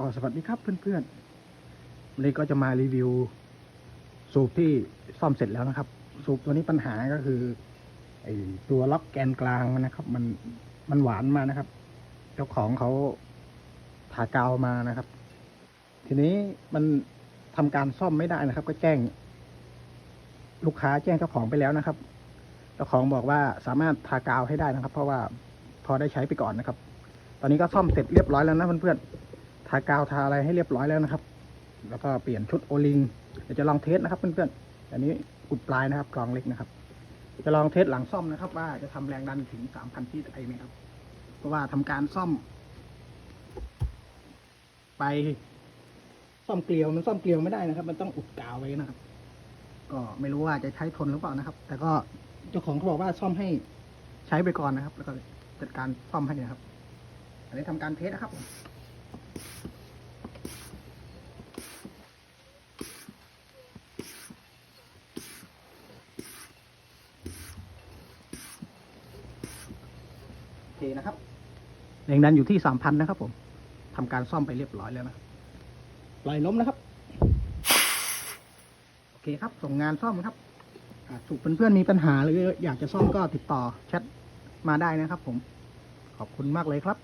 ก็สวัสดีครับเพื่อนๆวันนี้ก็จะมารีวิว สูบที่ซ่อมเสร็จแล้วนะครับ สูบตัวนี้ปัญหาก็คือไอตัวล็อกแกนกลางมันนะครับ มันมันหวานมานะครับ เจ้าของเขาถากาวมานะครับ ทีนี้มันทำการซ่อมไม่ได้นะครับ ก็แจ้ง ลูกค้าแจ้งเจ้าของไปแล้วนะครับ เจ้าของบอกว่าสามารถทากาวให้ได้นะครับ เพราะว่าพอได้ใช้ไปก่อนนะครับ ตอนนี้ก็ซ่อมเสร็จเรียบร้อยแล้วนะเพื่อนๆ ทากาวทาอะไรให้เรียบร้อยแล้วนะครับ แล้วก็เปลี่ยนชุดโอลิงเดี๋ยวจะลองเทสนะครับเพื่อนๆ อันนี้อุดปลายนะครับกรองเล็กนะครับ จะลองเทสหลังซ่อมนะครับ ว่าจะทำแรงดันถึงสามพันที่ไอไหมครับ เพราะว่าทำการซ่อม ไปซ่อมเกลียวมันซ่อมเกลียวไม่ได้นะครับ มันต้องอุดกาวไว้นะครับ ก็ไม่รู้ว่าจะใช้ทนหรือเปล่านะครับ แต่ก็เจ้าของเขาบอกว่าซ่อมให้ใช้ไปก่อนนะครับ แล้วก็จัดการซ่อมให้นะครับ อันนี้ทำการเทสนะครับผมโอ เคนะครับแรงดันอยู่ที่สามพันนะครับผมทำการซ่อมไปเรียบร้อยแล้วนะปล่อยล้มนะครับ โอเคครับ ส่งงานซ่อมครับอ่าถูกเพื่อนๆมีปัญหาหรืออยากจะซ่อมก็ติดต่อแชทมาได้นะครับผม ขอบคุณมากเลยครับ